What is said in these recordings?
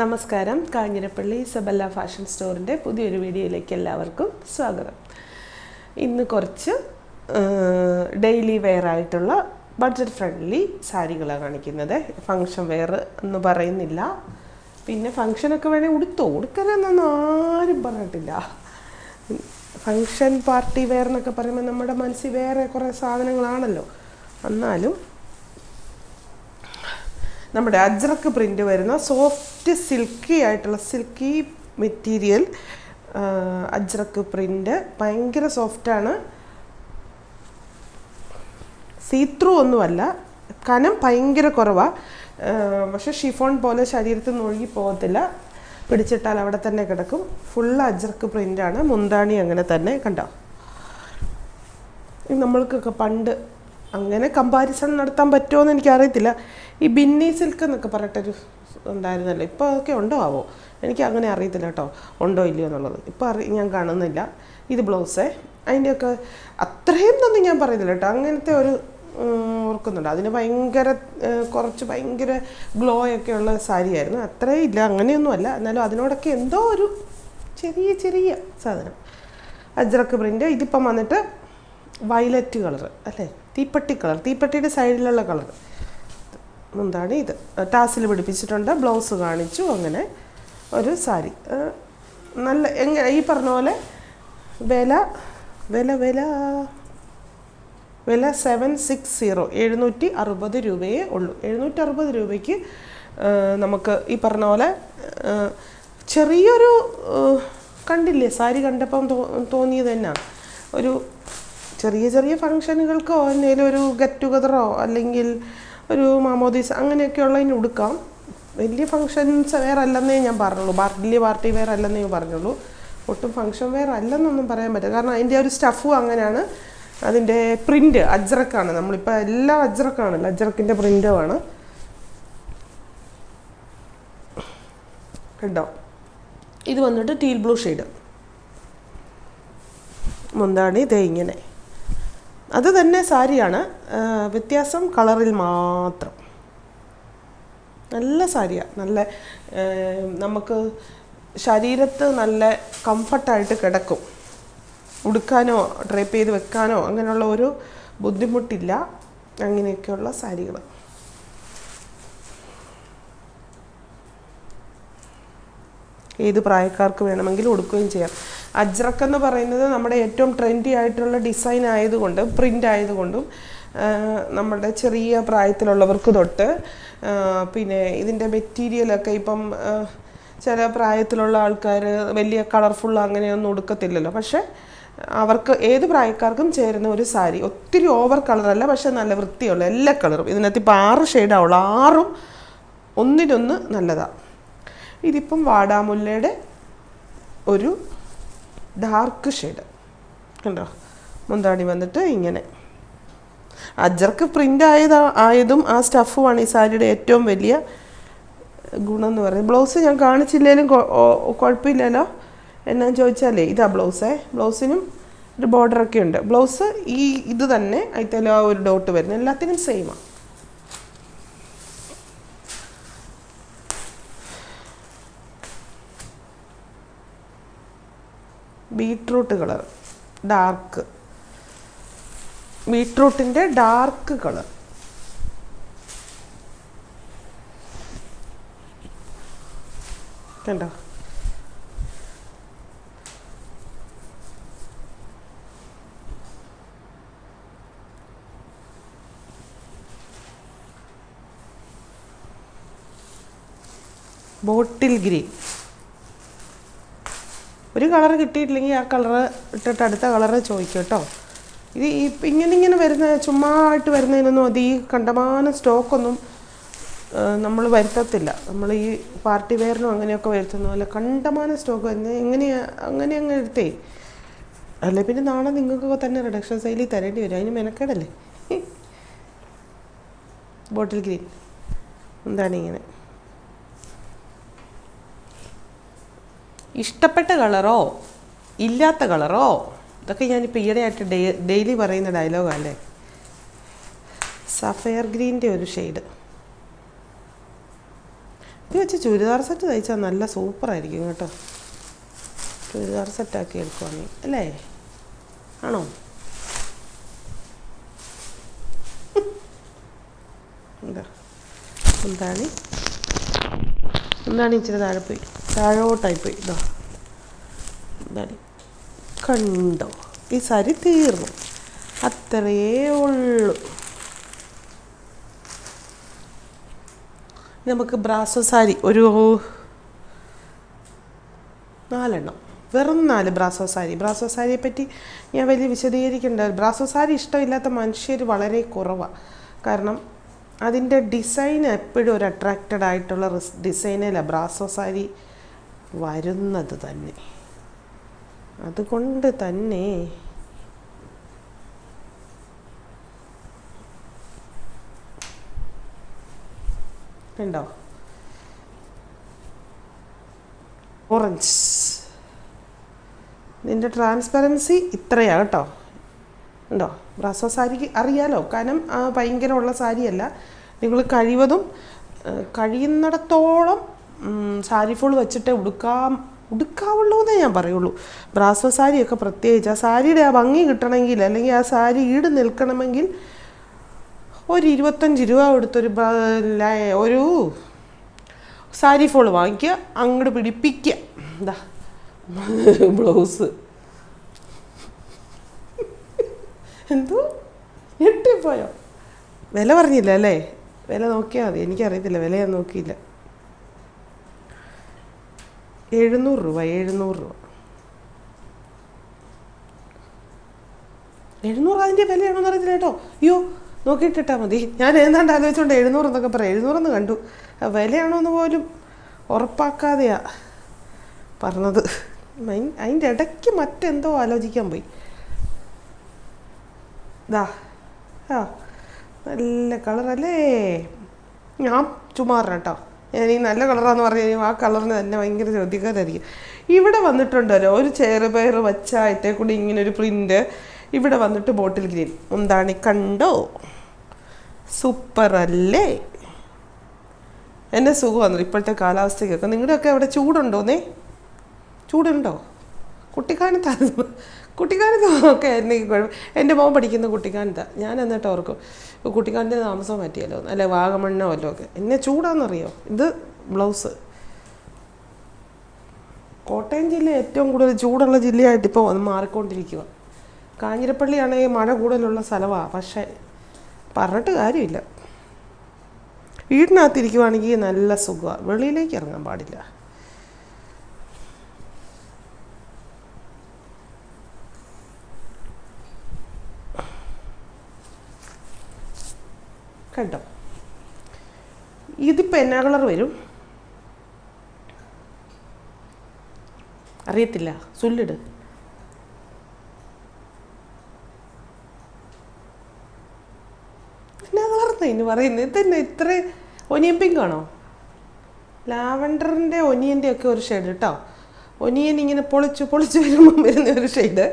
നമസ്കാരം. കാഞ്ഞിരപ്പള്ളി സബല്ല ഫാഷൻ സ്റ്റോറിന്റെ പുതിയൊരു വീഡിയോയിലേക്ക് എല്ലാവർക്കും സ്വാഗതം. ഇന്ന് കുറച്ച് ഡെയിലി വെയർ ആയിട്ടുള്ള ബഡ്ജറ്റ് ഫ്രണ്ട്ലി സാരികളാണ് കാണിക്കുന്നത്. ഫങ്ഷൻ വെയർ എന്ന് പറയുന്നില്ല. പിന്നെ ഫങ്ഷനൊക്കെ വേണേൽ ഉടുത്തോ? ഉടുക്കരുതെന്നൊന്നും ആരും പറഞ്ഞിട്ടില്ല. ഫങ്ഷൻ പാർട്ടി വെയർ എന്നൊക്കെ പറയുമ്പോൾ നമ്മുടെ മനസ്സിൽ വേറെ കുറേ സാധനങ്ങളാണല്ലോ. എന്നാലും നമ്മുടെ അജ്രക്ക് പ്രിന്റ് വരുന്ന സോഫ്റ്റ് സിൽക്കി ആയിട്ടുള്ള സിൽക്കി മെറ്റീരിയൽ അജ്രക്ക് പ്രിന്റ് ഭയങ്കര സോഫ്റ്റാണ് സീത്രൂ ഒന്നുമല്ല കനം ഭയങ്കര കുറവാണ് പക്ഷെ ഷിഫോൺ പോലെ ശരീരത്തിൽ നിന്ന് ഒഴുകി പോകത്തില്ല. പിടിച്ചിട്ടാൽ അവിടെ തന്നെ കിടക്കും. ഫുൾ അജ്രക്ക് പ്രിന്റാണ് മുന്താണി അങ്ങനെ തന്നെ കണ്ടോ? നമ്മൾക്കൊക്കെ പണ്ട് അങ്ങനെ കമ്പാരിസൺ നടത്താൻ പറ്റുമോ എന്ന് എനിക്കറിയത്തില്ല. ഈ ബിന്നി സിൽക്ക് എന്നൊക്കെ പറഞ്ഞിട്ടൊരു ഉണ്ടായിരുന്നല്ലോ. ഇപ്പോൾ അതൊക്കെ ഉണ്ടോ ആവോ? എനിക്ക് അങ്ങനെ അറിയത്തില്ല കേട്ടോ. ഉണ്ടോ ഇല്ലയോ എന്നുള്ളത്. ഇപ്പോൾ അറി ഞാൻ കാണുന്നില്ല. ഇത് ബ്ലൗസേ. അതിന്റെയൊക്കെ അത്രയും തന്നെ ഞാൻ പറയുന്നില്ല കേട്ടോ. അങ്ങനത്തെ ഒരു ഓർക്കുന്നുണ്ട് അതിന് ഭയങ്കര കുറച്ച് ഭയങ്കര ഗ്ലോ ഒക്കെ ഉള്ള സാരിയായിരുന്നു. അത്രയും ഇല്ല. അങ്ങനെയൊന്നുമല്ല എന്നാലും അതിനോടൊക്കെ എന്തോ ഒരു ചെറിയ ചെറിയ സാധനം. അജ്രക്ക് പ്രിന്റ് ഇതിപ്പം വന്നിട്ട് വയലറ്റ് കളർ അല്ലേ? തീപ്പെട്ടി കളർ. തീപ്പെട്ടിയുടെ സൈഡിലുള്ള കളർ എന്താണ് ഇത്? ടാസിൽ പിടിപ്പിച്ചിട്ടുണ്ട് ബ്ലൗസ് കാണിച്ചു അങ്ങനെ ഒരു സാരി. നല്ല എങ്ങനെ ഈ പറഞ്ഞ പോലെ വില വില വില വില സെവൻ സിക്സ് സീറോ എഴുന്നൂറ്റി അറുപത് രൂപയേ ഉള്ളൂ. എഴുന്നൂറ്റി അറുപത് രൂപയ്ക്ക് നമുക്ക് ഈ പറഞ്ഞ പോലെ ചെറിയൊരു കണ്ടില്ലേ സാരി കണ്ടപ്പം തോ തോന്നിയത് തന്നെ ഒരു ചെറിയ ചെറിയ ഫങ്ഷനുകൾക്കോ എന്തെങ്കിലും ഒരു ഗെറ്റ് ടുഗതറോ അല്ലെങ്കിൽ ഒരു മാമോദീസ് അങ്ങനെയൊക്കെ ഉള്ളതിന് ഉടുക്കാം. വലിയ ഫങ്ഷൻസ് വേറെ അല്ലെന്നേ ഞാൻ പറഞ്ഞുള്ളൂ. വലിയ പാർട്ടി വേറെ അല്ലെന്നേ ഞാൻ പറഞ്ഞുള്ളൂ. ഒട്ടും ഫങ്ഷൻ വേറെ അല്ലെന്നൊന്നും പറയാൻ പറ്റില്ല. കാരണം അതിന്റെ ഒരു സ്റ്റഫും അങ്ങനെയാണ്. അതിന്റെ പ്രിന്റ് അജ്രക്കാണ് നമ്മളിപ്പോൾ എല്ലാ അജ്രക്കാണല്ലോ അജ്രക്കിന്റെ പ്രിന്റുമാണ് കണ്ടോ? ഇത് വന്നിട്ട് ടീൽ ബ്ലൂ ഷെയ്ഡ് മുന്താണി ഇതേ ഇങ്ങനെ. അത് തന്നെ സാരിയാണ്. വ്യത്യാസം കളറിൽ മാത്രം. നല്ല സാരിയാണ് നല്ല നമുക്ക് ശരീരത്ത് നല്ല കംഫർട്ടായിട്ട് കിടക്കും. ഉടുക്കാനോ ഡ്രേപ്പ് ചെയ്ത് വെക്കാനോ അങ്ങനെയുള്ള ഒരു ബുദ്ധിമുട്ടില്ല. അങ്ങനെയൊക്കെയുള്ള സാരികൾ ഏത് പ്രായക്കാർക്ക് വേണമെങ്കിലും ഉടുക്കുകയും ചെയ്യാം. അജ്രക്ക് എന്ന് പറയുന്നത് നമ്മുടെ ഏറ്റവും ട്രെൻഡി ആയിട്ടുള്ള ഡിസൈൻ ആയതുകൊണ്ടും പ്രിന്റ് ആയതുകൊണ്ടും നമ്മുടെ ചെറിയ പ്രായത്തിലുള്ളവർക്ക് തൊട്ട് പിന്നെ ഇതിന്റെ മെറ്റീരിയലൊക്കെ ഇപ്പം ചില പ്രായത്തിലുള്ള ആൾക്കാർ വലിയ കളർഫുൾ അങ്ങനെയൊന്നും ഉടുക്കത്തില്ലല്ലോ. പക്ഷേ അവർക്ക് ഏത് പ്രായക്കാർക്കും ചേരുന്ന ഒരു സാരി ഒത്തിരി ഓവർ കളറല്ല പക്ഷെ നല്ല വൃത്തിയുള്ള എല്ലാ കളറും ഇതിനകത്ത് ഇപ്പോൾ ആറ് ഷെയ്ഡാവുള്ളൂ ആറും ഒന്നിനൊന്ന് നല്ലതാണ് ഇതിപ്പം വാടാമുല്ലയുടെ ഒരു ഡാർക്ക് ഷെയ്ഡ് കണ്ടോ? മുന്താണി വന്നിട്ട് ഇങ്ങനെ. അജർക്ക് പ്രിന്റ് ആയതാ ആയതും ആ സ്റ്റഫുമാണ് ഈ സാരിയുടെ ഏറ്റവും വലിയ ഗുണം എന്ന് പറയുന്നത്. ബ്ലൗസ് ഞാൻ കാണിച്ചില്ലേലും കുഴപ്പമില്ലല്ലോ. എന്നാന്ന് ചോദിച്ചാലേ ഇതാ ബ്ലൗസേ ബ്ലൗസിനും ഒരു ബോർഡറൊക്കെ ഉണ്ട്. ബ്ലൗസ് ഈ ഇത് തന്നെ അതിൽ ആ ഒരു ഡോട്ട് വരുന്നത്. എല്ലാത്തിനും സെയിമാണ് ബീട്രൂട്ട് കളർ ഡാർക്ക്. ബീട്രൂട്ടിന്റെ ഡാർക്ക് കളർ. കണ്ടോ? Bottle green. ഒരു കളർ കിട്ടിയിട്ടില്ലെങ്കിൽ ആ കളർ ഇട്ടിട്ട് അടുത്ത കളർ ചോദിക്കും കേട്ടോ ഇത് ഈ ഇങ്ങനെ ഇങ്ങനെ വരുന്ന ചുമ്മാ ആയിട്ട് വരുന്നതിനൊന്നും അത് ഈ കണ്ടമാനം സ്റ്റോക്കൊന്നും നമ്മൾ വരുത്തത്തില്ല. നമ്മൾ ഈ പാർട്ടി വെയറിനും അങ്ങനെയൊക്കെ വരുത്തുന്ന പോലെ കണ്ടമാനം സ്റ്റോക്ക് വരുന്നത് എങ്ങനെയാ അങ്ങനെ അങ്ങ് എടുത്തേ. അല്ലെ? പിന്നെ നാളെ നിങ്ങൾക്കൊക്കെ തന്നെ റിഡക്ഷൻ സൈലിൽ തരേണ്ടി വരും. അതിന് മെനക്കേടല്ലേ? ബോട്ടിൽ ഗ്രീൻ എന്താണ് ഇങ്ങനെ? ഇഷ്ടപ്പെട്ട കളറോ ഇല്ലാത്ത കളറോ? ഇതൊക്കെ ഞാനിപ്പോൾ ഈയിടെയായിട്ട് ഡേ ഡെയിലി പറയുന്ന ഡയലോഗല്ലേ? സഫയർ ഗ്രീന്റെ ഒരു ഷെയ്ഡ്. ഇത് വെച്ച് ചുരിദാർ സെറ്റ് തയ്ച്ചാൽ നല്ല സൂപ്പറായിരിക്കും കേട്ടോ. ചുരിദാർ സെറ്റാക്കി എടുക്കുവാണെങ്കിൽ അല്ലേ? ആണോ? എന്താ? എന്താണ്? എന്താണ് ഇച്ചിരി താഴെ പോയി? താഴോട്ടായി പോയി ഇതാ എന്താണ് കണ്ടോ? ഈ സാരി തീർന്നു. അത്രയേ ഉള്ളൂ. നമുക്ക് ബ്രാസോ സാരി ഒരു നാലെണ്ണം. വെറും നാല് ബ്രാസോ സാരി. ബ്രാസോ സാരിയെ പറ്റി ഞാൻ വലിയ വിശദീകരിക്കേണ്ട ബ്രാസോ സാരി ഇഷ്ടമില്ലാത്ത മനുഷ്യർ വളരെ കുറവാണ് കാരണം അതിന്റെ ഡിസൈൻ എപ്പോഴും ഒരു അട്രാക്റ്റഡ് ആയിട്ടുള്ള ഡിസൈനല്ല ബ്രാസോ സാരി. വരുന്നത് തന്നെ. അതുകൊണ്ട് തന്നെ ഉണ്ടോ ഓറഞ്ച് നിന്റെ ട്രാൻസ്പെറൻസി ഇത്രയാണ് കേട്ടോ. ഉണ്ടോ ബ്രാസോ സാരിക്ക് അറിയാലോ? കാരണം ഭയങ്കരമുള്ള സാരിയല്ല. നിങ്ങൾ കഴിവതും കഴിയുന്നിടത്തോളം സാരി ഫുൾ വെച്ചിട്ടേ ഉടുക്കാം ഉടുക്കാവുള്ളൂ എന്നേ ഞാൻ പറയുള്ളൂ. ബ്രാസോ സാരിയൊക്കെ പ്രത്യേകിച്ച് ആ സാരിയുടെ ആ ഭംഗി കിട്ടണമെങ്കിൽ അല്ലെങ്കിൽ ആ സാരി ഈട് നിൽക്കണമെങ്കിൽ ഒരു ഇരുപത്തഞ്ച് രൂപ കൊടുത്തൊരു ബ- ഒരു സാരി ഫോൾ വാങ്ങിക്കുക അങ്ങോട്ട് പിടിപ്പിക്കുക. എന്താ ബ്ലൗസ്. എന്തോ? ഞെട്ടിപ്പോയോ? വില പറഞ്ഞില്ല അല്ലേ? വില നോക്കിയാൽ മതി. എനിക്കറിയത്തില്ല. വില ഞാൻ നോക്കിയില്ല. എഴുന്നൂറ് രൂപ എഴുന്നൂറ് രൂപ. എഴുന്നൂറ് അതിന്റെ വിലയാണോന്ന് അറിയത്തില്ല കേട്ടോ. അയ്യോ നോക്കിയിട്ടിട്ടാൽ മതി. ഞാൻ ഏതാണ്ട് ആലോചിച്ചുകൊണ്ട് എഴുന്നൂറ് എന്നൊക്കെ പറയാം എഴുന്നൂറെന്ന് കണ്ടു. വിലയാണോന്ന് പോലും ഉറപ്പാക്കാതെയാ പറഞ്ഞത്. അതിന്റെ ഇടയ്ക്ക് മറ്റെന്തോ ആലോചിക്കാൻ പോയി. ദാ ആ നല്ല കളറല്ലേ? ഞാൻ ചുമാറാണ് കേട്ടോ. ഞാൻ ഈ നല്ല കളറാന്ന് പറഞ്ഞു കഴിഞ്ഞാൽ ആ കളറിന് തന്നെ ഭയങ്കര ചോദ്യക്കാരായിരിക്കും. ഇവിടെ വന്നിട്ടുണ്ടല്ലോ ഒരു ചെറുപയർ വച്ച കൂടി ഇങ്ങനെ ഒരു പ്രിന്റ് ഇവിടെ വന്നിട്ട് ബോട്ടിൽ ഗ്രീൻ എന്താണ് കണ്ടോ? സൂപ്പർ അല്ലേ എന്നെ സുഖമാണ് ഇപ്പോഴത്തെ കാലാവസ്ഥയ്ക്കൊക്കെ. നിങ്ങളുടെയൊക്കെ അവിടെ ചൂടുണ്ടോന്നേ? ചൂടുണ്ടോ? കുട്ടിക്കാലത്തൊക്കെ എനിക്ക് കുഴപ്പം. എന്റെ മോൻ പഠിക്കുന്ന കുട്ടിക്കാനത്താണ് ഞാൻ എന്നിട്ട് ഓർക്കും കുട്ടിക്കാനത്തിന് താമസം പറ്റിയല്ലോ അല്ലെ വാഗമണ്ണോ അല്ലോ ഒക്കെ. എന്നെ ചൂടാണെന്നറിയോ ഇത് ബ്ലൗസ്. കോട്ടയം ജില്ല ഏറ്റവും കൂടുതൽ ചൂടുള്ള ജില്ലയായിട്ട് ഇപ്പോൾ വന്ന് മാറിക്കൊണ്ടിരിക്കുക കാഞ്ഞിരപ്പള്ളിയാണെങ്കിൽ മഴ കൂടുതലുള്ള സ്ഥലമാണ് പക്ഷേ പറഞ്ഞിട്ട് കാര്യമില്ല. വീടിനകത്തിരിക്കുവാണെങ്കിൽ നല്ല സുഖമാണ് വെളിയിലേക്ക് ഇറങ്ങാൻ പാടില്ല. കണ്ടോ? ഇതിപ്പോൾ എന്നാ കളർ വരും? അറിയത്തില്ല. സുല്ലിട്. എന്നാ കളർന്ന് ഇനി പറയുന്നത് ഇതന്നെ ഇത്ര ഒനിയൻ പിങ്ക് ആണോ? ലാവൻഡറിന്റെ ഒനിയന്റെ ഒക്കെ ഒരു ഷെയ്ഡ് കേട്ടോ ഒനിയൻ ഇങ്ങനെ പൊളിച്ച് പൊളിച്ച് വരുമ്പം വരുന്ന ഒരു ഷെയ്ഡ്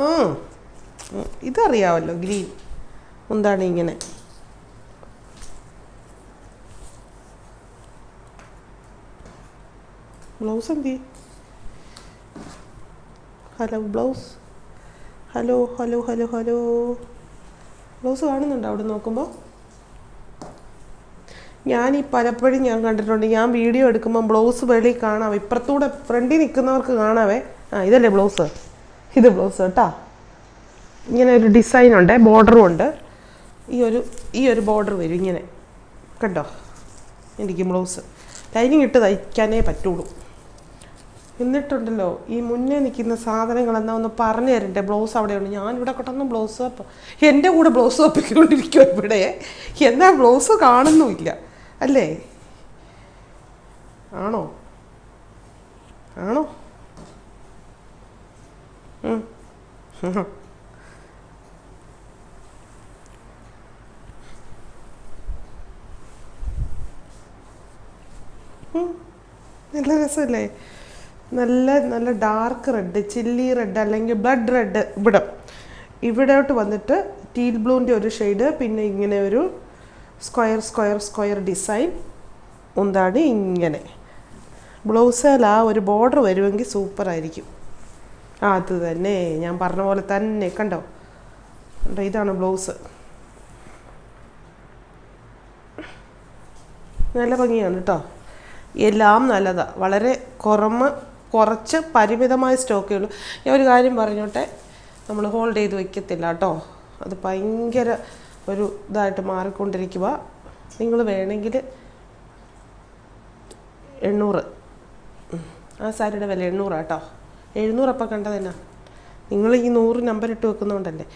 ഉം, ഇതറിയാമല്ലോ ഗ്രീൻ. എന്താണ് ഇങ്ങനെ? ബ്ലൗസ് എന്തി? Hello blouse? Hello hello hello hello. Blouse കാണുന്നുണ്ടോ അവിടെ നോക്കുമ്പോൾ ഞാൻ ഈ പലപ്പോഴും ഞാൻ കണ്ടിട്ടുണ്ട് ഞാൻ വീഡിയോ എടുക്കുമ്പോൾ ബ്ലൗസ് വെളി കാണാം. ഇപ്പുറത്തൂടെ ഫ്രണ്ടിൽ നിൽക്കുന്നവർക്ക് കാണാവേ. ആ ഇതല്ലേ ബ്ലൗസ്? ഇത് ബ്ലൗസ് കേട്ടാ. ഇങ്ങനെ ഒരു ഡിസൈൻ ഉണ്ട് ബോർഡറും ഉണ്ട്. ഈ ഒരു ഈ ഒരു ബോർഡർ വരും ഇങ്ങനെ. കണ്ടോ? എനിക്ക് ബ്ലൗസ് ലൈനിങ് ഇട്ട് തയ്ക്കാനേ പറ്റുള്ളൂ. എന്നിട്ടുണ്ടല്ലോ ഈ മുന്നേ നിൽക്കുന്ന സാധനങ്ങൾ എന്നാ ഒന്ന് പറഞ്ഞു തരണ്ടേ. ബ്ലൗസ് അവിടെയുണ്ട്. ഞാൻ ഇവിടെ കൊണ്ടൊന്ന് ബ്ലൗസ് എന്റെ കൂടെ ബ്ലൗസ് ഒപ്പിക്കൊണ്ടിരിക്കും ഇവിടെ. എന്നാൽ ബ്ലൗസ് കാണുന്നുമില്ല. അല്ലേ? ആണോ? ആണോ? നല്ല രസമല്ലേ? നല്ല നല്ല ഡാർക്ക് റെഡ് ചില്ലി റെഡ് അല്ലെങ്കിൽ ബ്ലഡ് റെഡ് ഇവിടെ. ഇവിടോട്ട് വന്നിട്ട് ടീൽ ബ്ലൂവിന്റെ ഒരു ഷെയ്ഡ് പിന്നെ ഇങ്ങനെ ഒരു സ്ക്വയർ സ്ക്വയർ സ്ക്വയർ ഡിസൈൻ ഉണ്ടാണ് ഇങ്ങനെ. ബ്ലൗസിൽ ആ ഒരു ബോർഡർ വരുമെങ്കിൽ സൂപ്പറായിരിക്കും ആ അത് തന്നെ. ഞാൻ പറഞ്ഞ പോലെ തന്നെ കണ്ടോ? കണ്ടോ? ഇതാണ് ബ്ലൗസ് നല്ല ഭംഗിയാണ് കേട്ടോ എല്ലാം നല്ലതാണ് വളരെ കുറമ കുറച്ച് പരിമിതമായ സ്റ്റോക്കേ ഉള്ളൂ. ഞാൻ ഒരു കാര്യം പറഞ്ഞോട്ടെ? നമ്മൾ ഹോൾഡ് ചെയ്ത് വയ്ക്കത്തില്ല കേട്ടോ. അത് ഭയങ്കര ഒരു ഇതായിട്ട് മാറിക്കൊണ്ടിരിക്കുക നിങ്ങൾ വേണമെങ്കിൽ എണ്ണൂറ്. ആ സാരിയുടെ വില എണ്ണൂറാണ് കേട്ടോ. എഴുന്നൂറ് അപ്പം കണ്ടത് കണ്ടതെന്നാ നിങ്ങൾ ഈ നൂറ് നമ്പർ ഇട്ട് വെക്കുന്നതുകൊണ്ടല്ലേ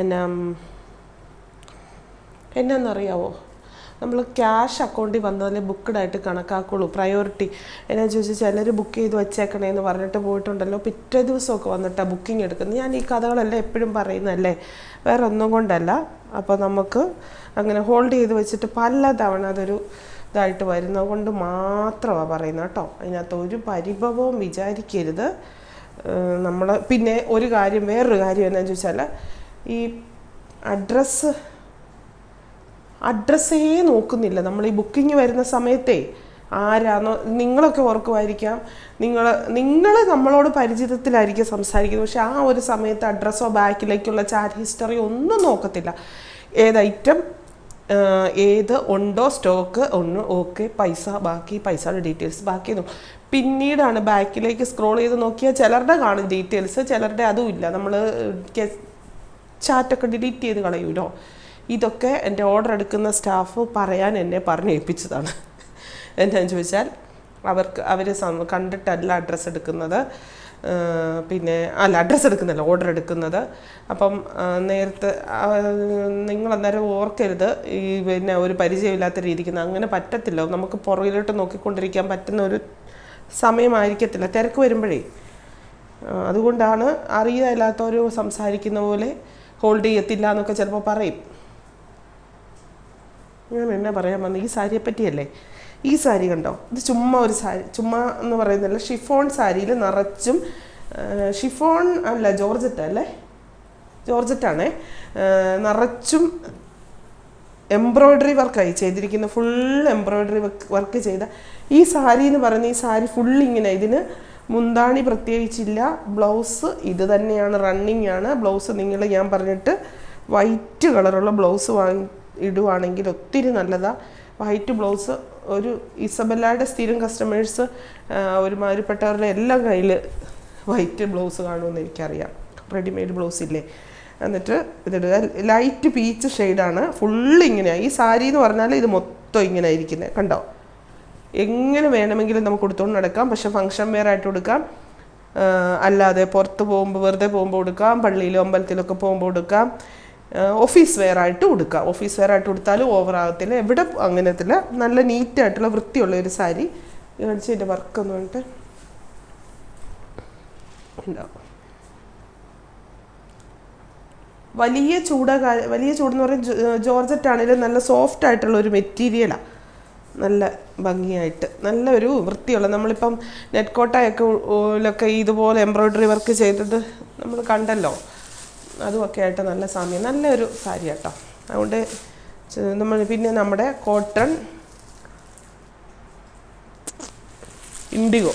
എന്നാ എന്നാന്നറിയാവോ? നമ്മൾ ക്യാഷ് അക്കൗണ്ടിൽ വന്നാലേ ബുക്ക്ഡായിട്ട് കണക്കാക്കുള്ളൂ. പ്രയോറിറ്റി എന്നാ ചോദിച്ചാൽ ചിലർ ബുക്ക് ചെയ്ത് വെച്ചേക്കണേ എന്ന് പറഞ്ഞിട്ട് പോയിട്ടുണ്ടല്ലോ. പിറ്റേ ദിവസമൊക്കെ വന്നിട്ടാണ് ബുക്കിംഗ് എടുക്കുന്നത്. ഞാൻ ഈ കഥകളെല്ലാം എപ്പോഴും പറയുന്നതല്ലേ? വേറെ ഒന്നും കൊണ്ടല്ല. അപ്പോൾ നമുക്ക് അങ്ങനെ ഹോൾഡ് ചെയ്ത് വെച്ചിട്ട് പല തവണ അതൊരു ഇതായിട്ട് വരുന്നത് കൊണ്ട് മാത്രമാണ് പറയുന്നത് കേട്ടോ. അതിനകത്ത് ഒരു പരിഭവവും വിചാരിക്കരുത്. നമ്മൾ പിന്നെ ഒരു കാര്യം വേറൊരു കാര്യം എന്താണെന്ന് ചോദിച്ചാൽ ഈ അഡ്രസ്സ് അഡ്രസ്സേ നോക്കുന്നില്ല. നമ്മൾ ഈ ബുക്കിംഗ് വരുന്ന സമയത്തേ ആരാണോ നിങ്ങളൊക്കെ ഓർക്കുമായിരിക്കാം. നിങ്ങൾ നിങ്ങൾ നമ്മളോട് പരിചിതത്തിലായിരിക്കും സംസാരിക്കുന്നത്. പക്ഷെ ആ ഒരു സമയത്ത് അഡ്രസ്സോ ബാക്കിലേക്കുള്ള ചാറ്റ് ഹിസ്റ്ററി ഒന്നും നോക്കത്തില്ല. ഏത് ഐറ്റം ഏത് ഉണ്ടോ സ്റ്റോക്ക് ഒന്ന് ഓക്കെ പൈസ ബാക്കി പൈസയുടെ ഡീറ്റെയിൽസ് ബാക്കി നോക്കും. പിന്നീടാണ് ബാക്കിലേക്ക് സ്ക്രോൾ ചെയ്ത് നോക്കിയാൽ ചിലരുടെ കാണും ഡീറ്റെയിൽസ് ചിലരുടെ അതും ഇല്ല. നമ്മൾ ചാറ്റൊക്കെ ഡിലീറ്റ് ചെയ്ത് കളയൂലോ? ഇതൊക്കെ എന്റെ ഓർഡർ എടുക്കുന്ന സ്റ്റാഫ് പറയാൻ എന്നെ പറഞ്ഞേൽപ്പിച്ചതാണ് എന്താണെന്ന് ചോദിച്ചാൽ അവർക്ക് അവർ കണ്ടിട്ടല്ല അഡ്രസ്സ് എടുക്കുന്നത്. പിന്നെ അല്ല അഡ്രസ്സ് എടുക്കുന്നില്ല ഓർഡർ എടുക്കുന്നത്. അപ്പം നേരത്തെ അന്നേരം ഓർക്കരുത്. ഈ പിന്നെ ഒരു പരിചയമില്ലാത്ത രീതിക്ക് അങ്ങനെ പറ്റത്തില്ല. നമുക്ക് പുറകിലോട്ട് നോക്കിക്കൊണ്ടിരിക്കാൻ പറ്റുന്ന ഒരു സമയമായിരിക്കത്തില്ല. തിരക്ക് വരുമ്പോഴേ. അതുകൊണ്ടാണ് അറിയില്ലാത്തവർ സംസാരിക്കുന്ന പോലെ ഹോൾഡ് ചെയ്യത്തില്ല എന്നൊക്കെ ചിലപ്പോൾ പറയും. ഞാൻ എന്നെ പറയാൻ വന്നു? ഈ സാരിയെ പറ്റിയല്ലേ? ഈ സാരി കണ്ടോ? ഇത് ചുമ്മാ ഒരു സാരി ചുമ്മാ എന്ന് പറയുന്നില്ല ഷിഫോൺ സാരിയിൽ നിറച്ചും ഷിഫോൺ അല്ല ജോർജറ്റ് അല്ലേ? ജോർജറ്റാണേ നിറച്ചും എംബ്രോയ്ഡറി വർക്കായി ചെയ്തിരിക്കുന്ന ഫുൾ എംബ്രോയ്ഡറി വർക്ക് ചെയ്ത ഈ സാരി എന്ന് പറയുന്ന ഈ സാരി ഫുൾ ഇങ്ങനെ ഇതിന് മുന്താണി പ്രത്യേകിച്ചില്ല ബ്ലൗസ് ഇത് തന്നെയാണ് റണ്ണിങ് ആണ്. ബ്ലൗസ് നിങ്ങൾ ഞാൻ പറഞ്ഞിട്ട് വൈറ്റ് കളറുള്ള ബ്ലൗസ് വാങ്ങി ഇടുവാണെങ്കിൽ ഒത്തിരി നല്ലതാണ് വൈറ്റ് ബ്ലൗസ് ഒരു ഇസബല്ലയുടെ സ്ഥിരം കസ്റ്റമേഴ്സ് ഒരുമാതിരിപ്പെട്ടവരുടെ എല്ലാം കയ്യിൽ വൈറ്റ് ബ്ലൗസ് കാണുമെന്ന് എനിക്കറിയാം. റെഡിമെയ്ഡ് ബ്ലൗസ് ഇല്ലേ? എന്നിട്ട് ഇതിടുക. ലൈറ്റ് പീച്ച് ഷെയ്ഡാണ് ഫുള്ള് ഇങ്ങനെയാണ് ഈ സാരി എന്ന് പറഞ്ഞാൽ ഇത് മൊത്തം ഇങ്ങനെ ഇരിക്കുന്നത് കണ്ടോ? എങ്ങനെ വേണമെങ്കിലും നമുക്ക് കൊടുത്തുകൊണ്ട് നടക്കാം. പക്ഷെ ഫങ്ഷൻ വെയർ ആയിട്ട് കൊടുക്കാം അല്ലാതെ പുറത്ത് പോകുമ്പോൾ വെറുതെ പോകുമ്പോൾ കൊടുക്കാം പള്ളിയിലും അമ്പലത്തിലൊക്കെ പോകുമ്പോൾ കൊടുക്കാം ഓഫീസ് വെയർ ആയിട്ട് കൊടുക്കുക ഓഫീസ് വെയർ ആയിട്ട് കൊടുത്താലും ഓവർ ആകത്തില്ല. എവിടെ അങ്ങനത്തില്ല. നല്ല നീറ്റായിട്ടുള്ള വൃത്തിയുള്ള ഒരു സാരി. കാണിച്ചതിന്റെ വർക്ക് ഒന്നും പറഞ്ഞിട്ട് വലിയ ചൂട വലിയ ചൂടെന്ന് പറയുന്നത് ജോർജറ്റ് ആണെങ്കിലും നല്ല സോഫ്റ്റ് ആയിട്ടുള്ള ഒരു മെറ്റീരിയലാണ് നല്ല ഭംഗിയായിട്ട്. നല്ല ഒരു വൃത്തിയുള്ള നമ്മളിപ്പം നെറ്റ് കോട്ടയൊക്കെ ഇതുപോലെ എംബ്രോയ്ഡറി വർക്ക് ചെയ്തത് നമ്മൾ കണ്ടല്ലോ. അതുമൊക്കെ ആയിട്ട് നല്ല സാമ്യം നല്ലൊരു സാരി കേട്ടോ അതുകൊണ്ട് നമ്മൾ പിന്നെ നമ്മുടെ കോട്ടൺ ഇൻഡിഗോ.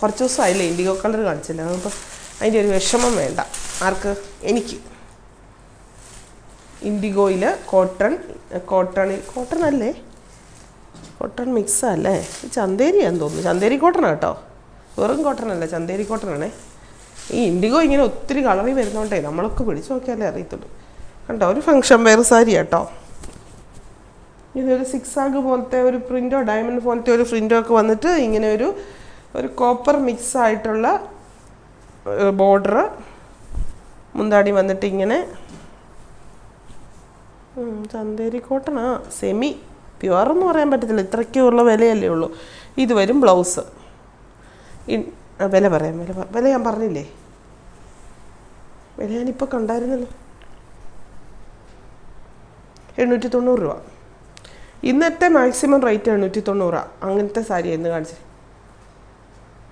കുറച്ച് ദിവസമായില്ലേ ഇൻഡിഗോ കളർ കാണിച്ചില്ല. അപ്പോൾ അതിന്റെ ഒരു വിഷമം വേണ്ട. ആർക്ക്? എനിക്ക്. ഇൻഡിഗോയിൽ കോട്ടൺ കോട്ടണിൽ കോട്ടൺ അല്ലേ? കോട്ടൺ മിക്സ് അല്ലേ? ചന്തേരിയാന്ന് തോന്നുന്നു. ചന്തേരി കോട്ടൺ കേട്ടോ വെറും കോട്ടൺ അല്ല ചന്തേരി കോട്ടൺ ആണേ ഈ ഇൻഡിഗോ ഇങ്ങനെ ഒത്തിരി കളറിൽ വരുന്നോണ്ടേ നമ്മളൊക്കെ പിടിച്ചു നോക്കിയാലേ അറിയത്തുള്ളൂ. കണ്ടോ ഒരു ഫങ്ഷൻ വെയർ സാരി കേട്ടോ ഇതൊരു സിക്സ് ആഗ് പോലത്തെ ഒരു പ്രിന്റോ ഡയമണ്ട് പോലത്തെ ഒരു പ്രിന്റോ ഒക്കെ വന്നിട്ട് ഇങ്ങനെ ഒരു ഒരു കോപ്പർ മിക്സ് ആയിട്ടുള്ള ബോർഡർ മുന്താടി വന്നിട്ട് ഇങ്ങനെ ചന്തേരി കോട്ടണാ സെമി പ്യുവർ എന്ന് പറയാൻ പറ്റത്തില്ല. ഇത്രയ്ക്കുള്ള വിലയല്ലേ ഉള്ളൂ. ഇത് വരും ബ്ലൗസ് ആ, വില പറയാം വില വില ഞാൻ പറഞ്ഞില്ലേ? വില ഞാനിപ്പോൾ കണ്ടായിരുന്നല്ലോ. എണ്ണൂറ്റി തൊണ്ണൂറ് രൂപ. ഇന്നത്തെ മാക്സിമം റേറ്റ് എണ്ണൂറ്റി തൊണ്ണൂറാണ് അങ്ങനത്തെ സാരി എന്ന് കാണിച്ചു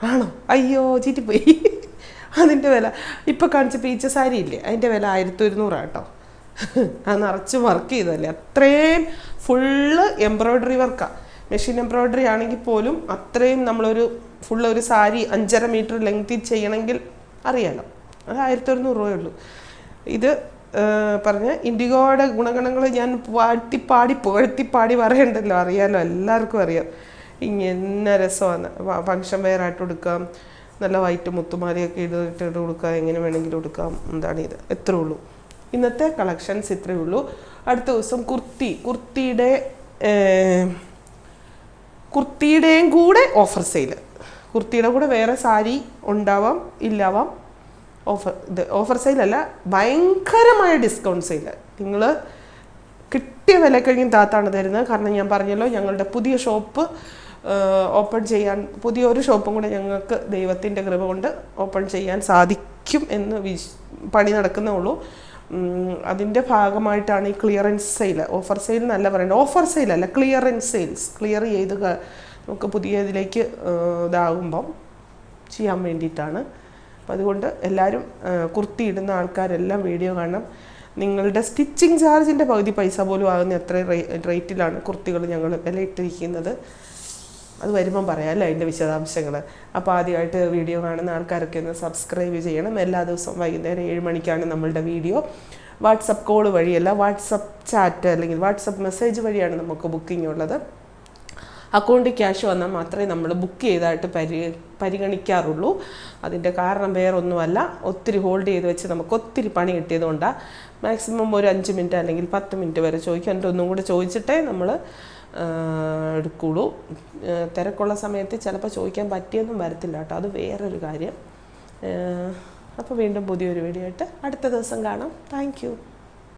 ആണോ? അയ്യോ ചീറ്റിപ്പോയി. അതിന്റെ വില. ഇപ്പോൾ കാണിച്ച പീച്ച സാരി ഇല്ലേ? അതിന്റെ വില ആയിരത്തി ഒരുന്നൂറാണ് കേട്ടോ. അത് നിറച്ച് വർക്ക് ചെയ്തതല്ലേ? അത്രയും ഫുള്ള് എംബ്രോയ്ഡറി വർക്കാണ് മെഷീൻ എംബ്രോയ്ഡറി ആണെങ്കിൽ പോലും അത്രയും നമ്മളൊരു ഫുൾ ഒരു സാരി അഞ്ചര മീറ്റർ ലെങ്തിൽ ചെയ്യണമെങ്കിൽ അറിയാലോ. അത് ആയിരത്തി ഒരുന്നൂറ് രൂപയേ ഉള്ളൂ. ഇത് പറഞ്ഞ ഇൻഡിഗോയുടെ ഗുണഗണങ്ങൾ ഞാൻ വാഴ്ത്തിപ്പാടി പാടി പാടി പറയണ്ടല്ലോ. അറിയാലോ എല്ലാവർക്കും അറിയാം. ഇങ്ങനെ രസമാണ്. ഫങ്ഷൻ വെയർ ആയിട്ട് കൊടുക്കാം നല്ല വൈറ്റ് മുത്തുമാലയൊക്കെ ഇട്ടിട്ട് കൊടുക്കാം എങ്ങനെ വേണമെങ്കിലും കൊടുക്കാം എന്താണ് ഇത്? എത്ര ഉള്ളൂ. ഇന്നത്തെ കളക്ഷൻസ് ഇത്രയേ ഉള്ളൂ. അടുത്ത ദിവസം കുർത്തി. കുർത്തിയുടെ കുർത്തിയുടെയും കൂടെ ഓഫർ സെയിൽ കുർത്തിയുടെ കൂടെ വേറെ സാരി ഉണ്ടാവാം ഇല്ലാവാം. ഓഫർ ഇത് ഓഫർ സെയിലല്ല ഭയങ്കരമായ ഡിസ്കൗണ്ട് സെയിൽ നിങ്ങൾ കിട്ടിയ വിലക്കഴിഞ്ഞും താത്താണ് തരുന്നത്. കാരണം ഞാൻ പറഞ്ഞല്ലോ ഞങ്ങളുടെ പുതിയ ഷോപ്പ് ഓപ്പൺ ചെയ്യാൻ പുതിയ ഒരു ഷോപ്പും കൂടെ ഞങ്ങൾക്ക് ദൈവത്തിന്റെ കൃപ കൊണ്ട് ഓപ്പൺ ചെയ്യാൻ സാധിക്കും എന്ന് വിശ് പണി നടക്കുന്നേ ഉള്ളൂ. അതിന്റെ ഭാഗമായിട്ടാണ് ഈ ക്ലിയറൻസ് സെയിൽ ഓഫർ സെയിൽ എന്നല്ല പറയുന്നത് ഓഫർ സെയിൽ അല്ല ക്ലിയറൻസ് സെയിൽസ് ക്ലിയർ ചെയ്ത് നമുക്ക് പുതിയ ഇതിലേക്ക് ഇതാകുമ്പം ചെയ്യാൻ വേണ്ടിയിട്ടാണ്. അപ്പം അതുകൊണ്ട് എല്ലാവരും കുർത്തി ഇടുന്ന ആൾക്കാരെല്ലാം വീഡിയോ കാണണം. നിങ്ങളുടെ സ്റ്റിച്ചിങ് ചാർജിന്റെ പകുതി പൈസ പോലും ആകുന്ന എത്ര റേറ്റിലാണ് കുർത്തികൾ ഞങ്ങൾ വിലയിട്ടിരിക്കുന്നത്. അത് വരുമ്പം പറയാം അല്ലേ അതിന്റെ വിശദാംശങ്ങൾ അപ്പോൾ ആദ്യമായിട്ട് വീഡിയോ കാണുന്ന ആൾക്കാരൊക്കെ ഒന്ന് സബ്സ്ക്രൈബ് ചെയ്യണം. എല്ലാ ദിവസവും വൈകുന്നേരം ഏഴ് മണിക്കാണ് നമ്മളുടെ വീഡിയോ. വാട്സപ്പ് കോൾ വഴിയല്ല വാട്സപ്പ് ചാറ്റ് അല്ലെങ്കിൽ വാട്സപ്പ് മെസ്സേജ് വഴിയാണ് നമുക്ക് ബുക്കിംഗ് ഉള്ളത്. അക്കൗണ്ടിൽ ക്യാഷ് വന്നാൽ മാത്രമേ നമ്മൾ ബുക്ക് ചെയ്തായിട്ട് പരി പരിഗണിക്കാറുള്ളൂ. അതിന്റെ കാരണം വേറൊന്നുമല്ല. ഒത്തിരി ഹോൾഡ് ചെയ്ത് വെച്ച് നമുക്ക് ഒത്തിരി പണി കിട്ടിയതുകൊണ്ടാണ് മാക്സിമം ഒരു അഞ്ച് മിനിറ്റ് അല്ലെങ്കിൽ പത്ത് മിനിറ്റ് വരെ ചോദിക്കും. എന്റെ ഒന്നും കൂടെ ചോദിച്ചിട്ടേ നമ്മൾ എടുക്കുള്ളൂ. തിരക്കുള്ള സമയത്ത് ചിലപ്പോൾ ചോദിക്കാൻ പറ്റിയൊന്നും വരത്തില്ല കേട്ടോ. അത് വേറൊരു കാര്യം. അപ്പോൾ വീണ്ടും പുതിയൊരു വീഡിയോ ആയിട്ട് അടുത്ത ദിവസം കാണാം. താങ്ക്